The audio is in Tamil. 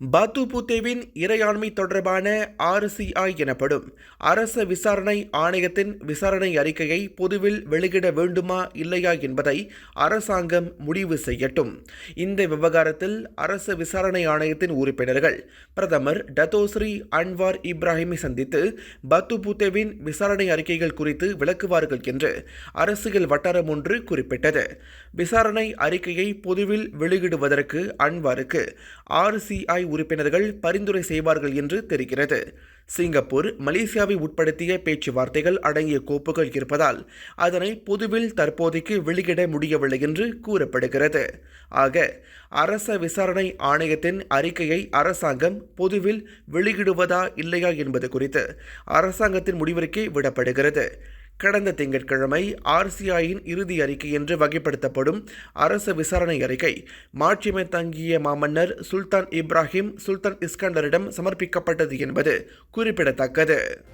பாத்துபுத்தேவின் இறையாண்மை தொடர்பான ஆர்சிஐ எனப்படும் அரச விசாரணை ஆணையத்தின் விசாரணை அறிக்கையை பொதுவில் வெளியிட வேண்டுமா இல்லையா என்பதை அரசாங்கம் முடிவு செய்யட்டும். இந்த விவகாரத்தில் அரச விசாரணை ஆணையத்தின் உறுப்பினர்கள் பிரதமர் டத்தோஸ்ரீ அன்வார் இப்ராஹிமை சந்தித்து பத்துபுத்தேவின் விசாரணை அறிக்கைகள் குறித்து விளக்குவார்கள் என்று அரசியல் வட்டாரம் ஒன்று குறிப்பிட்டது. விசாரணை அறிக்கையை பொதுவில் வெளியிடுவதற்கு அன்வாருக்கு ஆர்சிஐ உறுப்பினர்கள் பரிந்துரை செய்வார்கள் என்று தெரிகிறது. சிங்கப்பூர் மலேசியாவை உட்படுத்திய பேச்சுவார்த்தைகள் அடங்கிய கோப்புகள் இருப்பதால் அதனை பொதுவில் தற்போதைக்கு வெளியிட முடியவில்லை என்று கூறப்படுகிறது. ஆக அரச விசாரணை ஆணையத்தின் அறிக்கையை அரசாங்கம் பொதுவில் வெளியிடுவதா இல்லையா என்பது குறித்து அரசாங்கத்தின் முடிவிற்கே விடப்படுகிறது. கடந்த திங்கட்கிழமை ஆர்சிஐயின் இறுதி அறிக்கை என்று வகைப்படுத்தப்படும் அரசு விசாரணை அறிக்கை. மாட்சிமை தங்கிய மாமன்னர் சுல்தான் இப்ராஹிம் சுல்தான் இஸ்கண்டரிடம் சமர்ப்பிக்கப்பட்டது என்பது குறிப்பிடத்தக்கது.